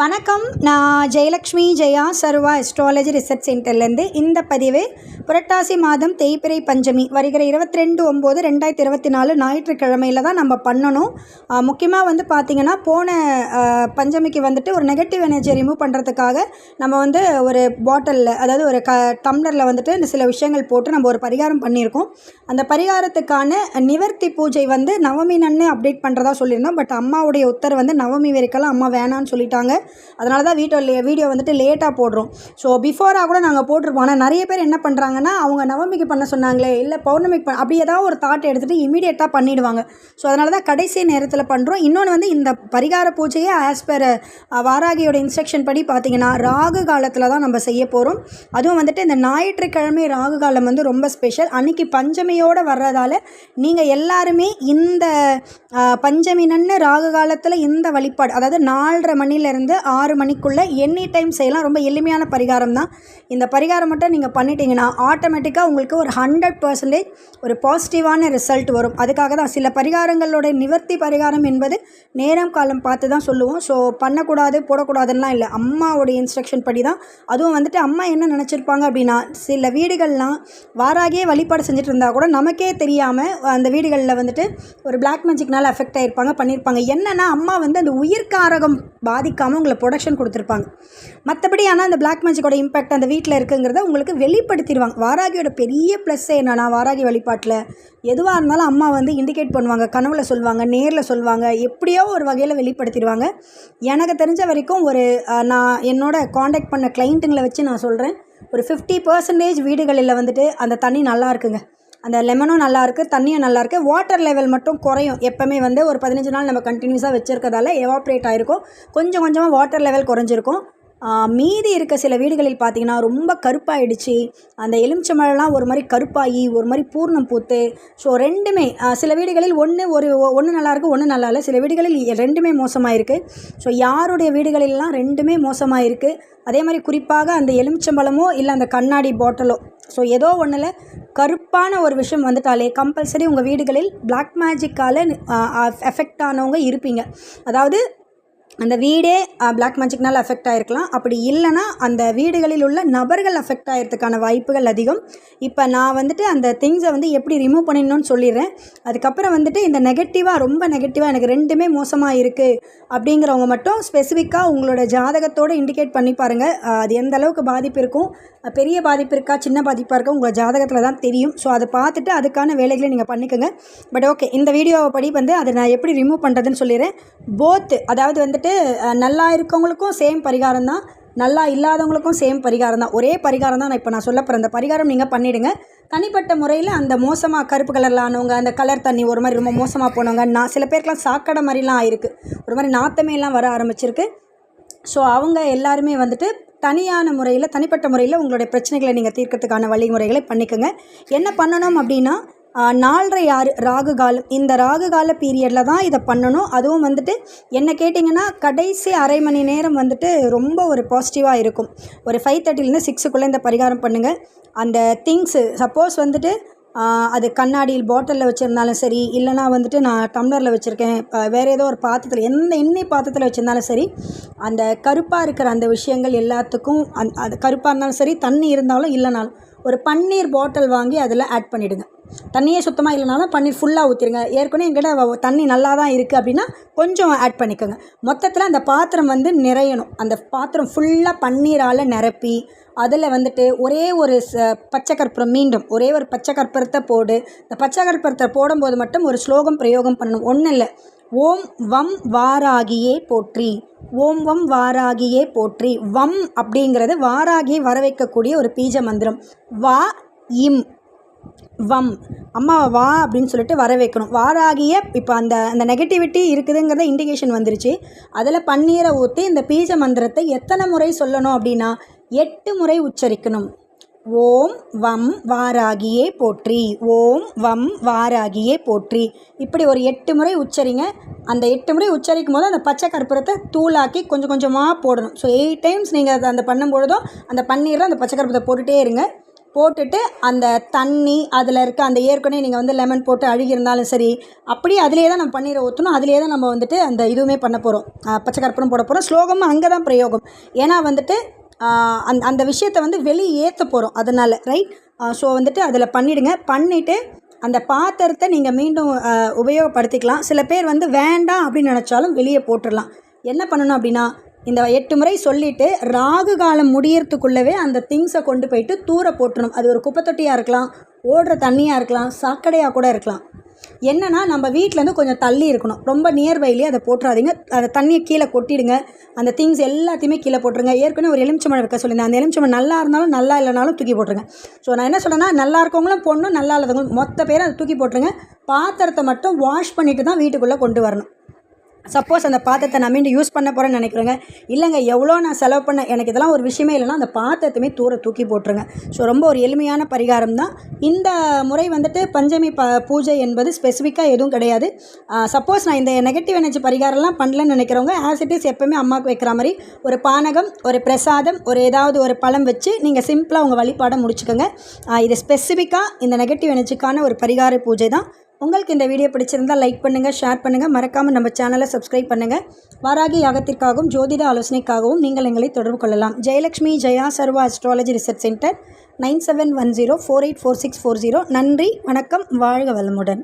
வணக்கம். நான் Jayalakshmi Jaya Sarva astrology research சென்டர்லேருந்து இந்த பதிவு புரட்டாசி மாதம் தேய்பிரை பஞ்சமி வருகிற இருபத்தி ரெண்டு ஒம்பது ரெண்டாயிரத்தி இருபத்தி நாலு ஞாயிற்றுக்கிழமையில் தான் நம்ம பண்ணணும். முக்கியமாக வந்து பார்த்திங்கன்னா போன பஞ்சமிக்கு வந்துட்டு ஒரு நெகட்டிவ் எனர்ஜியை ரிமூவ் பண்ணுறதுக்காக நம்ம வந்து ஒரு பாட்டிலில் அதாவது ஒரு க டம்ளரில் வந்துட்டு இந்த சில விஷயங்கள் போட்டு நம்ம ஒரு பரிகாரம் பண்ணியிருக்கோம். அந்த பரிகாரத்துக்கான நிவர்த்தி பூஜை வந்து நவமி நன்னு அப்டேட் பண்ணுறதா சொல்லியிருந்தோம். பட் அம்மாவுடைய உத்தரவு வந்து நவமி வரைக்கெல்லாம் அம்மா வேணான்னு சொல்லிட்டாங்க. அதனால தான் வீட்டோ வீடியோ வந்துட்டு லேட்டாக போடுறோம். ஸோ பிஃபோராக கூட நாங்கள் போட்டிருப்போம். ஆனால் நிறைய பேர் என்ன பண்ணுறாங்கன்னா அவங்க நவமிக்கு பண்ண சொன்னாங்களே இல்லை பௌர்ணமிக்கு பண்ண அப்படி ஏதாவது ஒரு தாட் எடுத்துகிட்டு இமீடியட்டாக பண்ணிடுவாங்க. ஸோ அதனால தான் கடைசி நேரத்தில் பண்ணுறோம் இன்னொன்று வந்து இந்த பரிகார பூஜையை ஆஸ் பர் வாராகியோட இன்ஸ்ட்ரக்ஷன் படி பார்த்தீங்கன்னா ராகு காலத்தில் தான் நம்ம செய்ய போகிறோம் அதுவும் வந்துட்டு இந்த ஞாயிற்றுக்கிழமை ராகு காலம் வந்து ரொம்ப ஸ்பெஷல் அன்னைக்கு பஞ்சமியோடு வர்றதால நீங்கள் எல்லாருமே இந்த பஞ்சமினன்னு பஞ்சமி ராகு காலத்தில் இந்த வழிபாடு அதாவது நாலரை மணிலேருந்து ஆறு மணிக்குள்ளே எனி டைம் செய்யலாம். ரொம்ப எளிமையான பரிகாரம் தான். இந்த பரிகாரம் மட்டும் நீங்கள் பண்ணிட்டீங்கன்னா ஆட்டோமேட்டிக்காக உங்களுக்கு ஒரு ஹண்ட்ரட் பர்சன்டேஜ் ஒரு பாசிட்டிவான ரிசல்ட் வரும். அதுக்காக தான் சில பரிகாரங்களோட நிவர்த்தி பரிகாரம் என்பது நேரம் காலம் பார்த்து தான் சொல்லுவோம். ஸோ பண்ணக்கூடாது போடக்கூடாதுன்னெலாம் இல்லை. அம்மாவோடைய இன்ஸ்ட்ரக்ஷன் படி தான். அதுவும் வந்துட்டு அம்மா என்ன நினச்சிருப்பாங்க அப்படின்னா சில வீடுகள்லாம் வாராகியே வழிபாடு செஞ்சுட்டு இருந்தால் கூட நமக்கே தெரியாமல் அந்த வீடுகளில் வந்துட்டு ஒரு பிளாக் மேஜிக்னால் அஃபெக்ட் ஆகிருப்பாங்க பண்ணியிருப்பாங்க என்னென்னா அம்மா வந்து அந்த உயிர்காரகம் பாதிக்காமல் உங்களை ப்ரொடக்ஷன் கொடுத்துருப்பாங்க. மற்றபடி ஆனால் அந்த பிளாக் மேஜிக்கோட இம்பேக்ட் அந்த வீட்டில் இருக்குங்கிறத உங்களுக்கு வெளிப்படுத்திடுவாங்க. வாராகியோட பெரிய ப்ளஸ்ஸே என்னென்னா வாராகி வழிபாட்டில் எதுவாக இருந்தாலும் அம்மா வந்து இண்டிகேட் பண்ணுவாங்க கனவுல சொல்லுவாங்க நேரில் சொல்லுவாங்க எப்படியோ ஒரு வகையில் வெளிப்படுத்திடுவாங்க. எனக்கு தெரிஞ்ச வரைக்கும் ஒரு நான் என்னோட காண்டாக்ட் பண்ண கிளைண்ட்டுங்களை வச்சு நான் சொல்கிறேன் ஒரு ஃபிஃப்டி பர்சன்டேஜ் வீடுகளில் வந்துட்டு அந்த தண்ணி நல்லா இருக்குங்க. அந்த லெமனும் நல்லாயிருக்கு தண்ணியும் நல்லாயிருக்கு. வாட்டர் லெவல் மட்டும் குறையும். எப்போவுமே வந்து ஒரு பதினஞ்சு நாள் நம்ம கண்டினியூஸாக வச்சுருக்கதால எவாப்ரேட் ஆகிருக்கும் கொஞ்சம் கொஞ்சமாக வாட்டர் லெவல் குறைஞ்சிருக்கும். மீதி இருக்க சில வீடுகளில் பார்த்தீங்கன்னா ரொம்ப கருப்பாயிடுச்சு. அந்த எலுமிச்சம்பழம்லாம் ஒரு மாதிரி கருப்பாகி ஒரு மாதிரி பூர்ணம் பூத்து. ஸோ ரெண்டுமே சில வீடுகளில் ஒன்று ஒரு ஒன்று நல்லாயிருக்கு ஒன்று நல்லா இல்லை சில வீடுகளில் ரெண்டுமே மோசமாக இருக்குது ஸோ யாருடைய வீடுகளிலலாம் ரெண்டுமே மோசமாக இருக்குது அதே மாதிரி குறிப்பாக அந்த எலுமிச்சம்பழமோ இல்லை அந்த கண்ணாடி பாட்டிலோ ஸோ ஏதோ ஒன்றில் கருப்பான ஒரு விஷயம் வந்துட்டாலே கம்பல்சரி உங்கள் வீடுகளில் பிளாக் மேஜிக்கால் எஃபெக்ட் ஆனவங்க இருப்பீங்க. அதாவது அந்த வீடே பிளாக் மேஜிக்னால் அஃபெக்ட் ஆகிருக்கலாம் அப்படி இல்லைன்னா அந்த வீடுகளில் உள்ள நபர்கள் அஃபெக்ட் ஆகிறதுக்கான வாய்ப்புகள் அதிகம். இப்போ நான் வந்துட்டு அந்த திங்ஸை வந்து எப்படி ரிமூவ் பண்ணிடணும்னு சொல்லிடுறேன். அதுக்கப்புறம் வந்துட்டு இந்த நெகட்டிவாக ரொம்ப நெகட்டிவாக எனக்கு ரெண்டுமே மோசமாக இருக்குது அப்படிங்கிறவங்க மட்டும் ஸ்பெசிஃபிக்காக உங்களோட ஜாதகத்தோடு இண்டிகேட் பண்ணி பாருங்கள் அது எந்த அளவுக்கு பாதிப்பு இருக்கும்? பெரிய பாதிப்பு இருக்கா? சின்ன பாதிப்பாக இருக்கா? உங்கள் ஜாதகத்தில் தான் தெரியும். ஸோ அதை பார்த்துட்டு அதுக்கான வேலைகளை நீங்கள் பண்ணிக்கோங்க. பட் ஓகே இந்த வீடியோ படி வந்து அதை நான் எப்படி ரிமூவ் பண்ணுறதுன்னு சொல்லிடுறேன். போத்து அதாவது வந்துட்டு வந்துட்டு நல்லா இருக்கவங்களுக்கும் சேம் பரிகாரம் தான் நல்லா இல்லாதவங்களுக்கும் சேம் பரிகாரம் தான். ஒரே பரிகாரம் தான் நான் இப்போ நான் சொல்ல போகிறேன் அந்த பரிகாரம் நீங்கள் பண்ணிவிடுங்க தனிப்பட்ட முறையில் அந்த மோசமாக கருப்பு கலரில் ஆனவங்க அந்த கலர் தண்ணி ஒரு மாதிரி ரொம்ப மோசமாக போனவங்க நான் சில பேருக்குலாம் சாக்கடை மாதிரிலாம் ஆயிருக்கு. ஒரு மாதிரி நாத்தமே எல்லாம் வர ஆரம்பிச்சிருக்கு. ஸோ அவங்க எல்லாருமே வந்துட்டு தனியான முறையில் தனிப்பட்ட முறையில் உங்களுடைய பிரச்சனைகளை நீங்கள் தீர்க்கறதுக்கான வழிமுறைகளை பண்ணிக்கோங்க. என்ன பண்ணணும் அப்படின்னா நாலரை ஆறு ராகு காலம் இந்த ராகு கால பீரியடில் தான் இதை பண்ணணும். அதுவும் வந்துட்டு என்ன கேட்டிங்கன்னா கடைசி அரை மணி நேரம் வந்துட்டு ரொம்ப ஒரு பாசிட்டிவாக இருக்கும். ஒரு ஃபைவ் தேர்ட்டிலேருந்து சிக்ஸுக்குள்ளே இந்த பரிகாரம் பண்ணுங்கள் அந்த திங்ஸு சப்போஸ் வந்துட்டு அது கண்ணாடியில் பாட்டிலில் வச்சுருந்தாலும் சரி இல்லைனா வந்துட்டு நான் டம்ளரில் வச்சுருக்கேன். இப்போ வேறு ஏதோ ஒரு பாத்திரத்தில் எந்த எண்ணெய் பாத்திரத்தில் வச்சுருந்தாலும் சரி அந்த கருப்பாக இருக்கிற அந்த விஷயங்கள் எல்லாத்துக்கும் அந் அது கருப்பாக இருந்தாலும் சரி தண்ணி இருந்தாலும் இல்லைனாலும் ஒரு பன்னீர் பாட்டில் வாங்கி அதில் ஆட் பண்ணிவிடுங்க தண்ணியே சுத்தமாக இல்லைனாலும் பன்னீர் ஃபுல்லாக ஊற்றிடுங்க ஏற்கனவே எங்கிட்ட தண்ணி நல்லா தான் இருக்குது அப்படின்னா கொஞ்சம் ஆட் பண்ணிக்கோங்க. மொத்தத்தில் அந்த பாத்திரம் வந்து நிறையணும். அந்த பாத்திரம் ஃபுல்லாக பன்னீரால் நிரப்பி அதில் வந்துட்டு ஒரே ஒரு ச பச்சை கற்பூரம் மீண்டும் ஒரே ஒரு பச்சை கற்பூரத்தை போடு. இந்த பச்சை கற்பூரத்தை போடும்போது மட்டும் ஒரு ஸ்லோகம் பிரயோகம் பண்ணணும். ஒன்றும் இல்லை. ஓம் வம் வாராகியே போற்றி. ஓம் வம் வாராகியே போற்றி. வம் அப்படிங்கிறது வாராகியை வர வைக்கக்கூடிய ஒரு பீஜ மந்திரம். வா இம். வம். அம்மா வா அப்படின்னு சொல்லிட்டு வர வைக்கணும். வாராகிய இப்போ அந்த அந்த நெகட்டிவிட்டி இருக்குதுங்கிறத இண்டிகேஷன் வந்துருச்சு. அதில் பன்னீரை ஊற்றி இந்த பீஜ மந்திரத்தை எத்தனை முறை சொல்லணும் அப்படின்னா எட்டு முறை உச்சரிக்கணும். ஓம் வம் வாராகியே போற்றி. ஓம் வம் வாராகியே போற்றி. இப்படி ஒரு எட்டு முறை உச்சரிங்க. அந்த எட்டு முறை உச்சரிக்கும் போது அந்த பச்சை கற்பூரத்தை தூளாக்கி கொஞ்சம் கொஞ்சமாக போடணும். ஸோ எயிட் டைம்ஸ் நீங்கள் அதை அந்த பண்ணும்பொழுதும் அந்த பன்னீரில் அந்த பச்சை கற்பூரத்தை போட்டுகிட்டே இருங்க. போட்டுட்டு அந்த தண்ணி அதில் இருக்க அந்த ஏற்கனவே நீங்கள் வந்து லெமன் போட்டு அழுகியிருந்தாலும் சரி அப்படியே அதிலே தான் நம்ம பன்னீரை ஊற்றணும் அதிலே தான் நம்ம வந்துட்டு அந்த இதுவுமே பண்ண போகிறோம் பச்சை கற்பூரம் போட போகிறோம் ஸ்லோகமும் அங்கே தான் பிரயோகம். ஏன்னா வந்துட்டு அந்த அந்த விஷயத்தை வந்து வெளியே ஏற்ற போகிறோம் அதனால் ரைட் ஸோ வந்துட்டு அதில் பண்ணிவிடுங்க பண்ணிவிட்டு அந்த பாத்திரத்தை நீங்கள் மீண்டும் உபயோகப்படுத்திக்கலாம். சில பேர் வந்து வேண்டாம் அப்படின்னு நினச்சாலும் வெளியே போட்டுடலாம். என்ன பண்ணணும் அப்படின்னா இந்த எட்டு முறை சொல்லிவிட்டு ராகு காலம் முடியறதுக்குள்ளவே அந்த திங்ஸை கொண்டு போயிட்டு தூர போட்டுறணும் அது ஒரு குப்பை தொட்டியாக இருக்கலாம் ஓடுற தண்ணியாக இருக்கலாம் சாக்கடையாக கூட இருக்கலாம். என்னென்னா நம்ம வீட்டிலேருந்து கொஞ்சம் தள்ளி இருக்கணும். ரொம்ப நியர்பைலேயே அதை போட்டுறாதீங்க. அந்த தண்ணியை கீழே கொட்டிடுங்க. அந்த திங்ஸ் எல்லாத்தையுமே கீழே போட்டுருங்க. ஏற்கனவே ஒரு எலுமிச்சம்பழம் வைக்க சொல்லியிருந்தேன். அந்த எலுமிச்சம்பழம் நல்லா இருந்தாலும் நல்லா இல்லைனாலும் தூக்கி போட்டுருங்க. ஸோ நான் என்ன சொல்கிறேன்னா நல்லா இருக்கவங்களும் பொண்ணும் நல்லா இல்லாதவங்களும் மொத்த பேரும் அதை தூக்கி போட்டுருங்க. பாத்திரத்தை மட்டும் வாஷ் பண்ணிவிட்டு தான் வீட்டுக்குள்ளே கொண்டு வரணும். சப்போஸ் அந்த பாத்திரத்தை நான் மீண்டும் யூஸ் பண்ண போகிறேன்னு நினைக்கிறேங்க. இல்லைங்க எவ்வளோ நான் செலவு பண்ண எனக்கு இதெல்லாம் ஒரு விஷயமே இல்லைன்னா அந்த பாத்திரத்தையுமே தூர தூக்கி போட்டுருங்க. ஸோ ரொம்ப ஒரு எளிமையான பரிகாரம் தான். இந்த முறை வந்துட்டு பஞ்சமி ப பூஜை என்பது ஸ்பெசிஃபிக்காக எதுவும் கிடையாது. சப்போஸ் நான் இந்த நெகட்டிவ் எனர்ஜி பரிகாரம்லாம் பண்ணலன்னு நினைக்கிறவங்க ஆஸ் இட் இஸ் எப்போவுமே அம்மாவுக்கு வைக்கிற மாதிரி ஒரு பானகம் ஒரு பிரசாதம் ஒரு ஏதாவது ஒரு பழம் வச்சு நீங்கள் சிம்பிளாக உங்கள் வழிபாடை முடிச்சுக்கோங்க. இது ஸ்பெசிஃபிக்காக இந்த நெகட்டிவ் எனர்ஜிக்கான ஒரு பரிகார பூஜை தான். உங்களுக்கு இந்த வீடியோ பிடிச்சிருந்தால் லைக் பண்ணுங்கள் ஷேர் பண்ணுங்கள் மறக்காமல் நம்ம சேனலை சப்ஸ்கிரைப் பண்ணுங்கள் வாராகி யாகத்திற்காகவும் ஜோதிட ஆலோசனைக்காகவும் நீங்கள் எங்களை தொடர்பு கொள்ளலாம். Jayalakshmi Jaya Sarva astrology research centre nine seven one zero four eight four six four zero. நன்றி வணக்கம் வாழ்க வளமுடன்.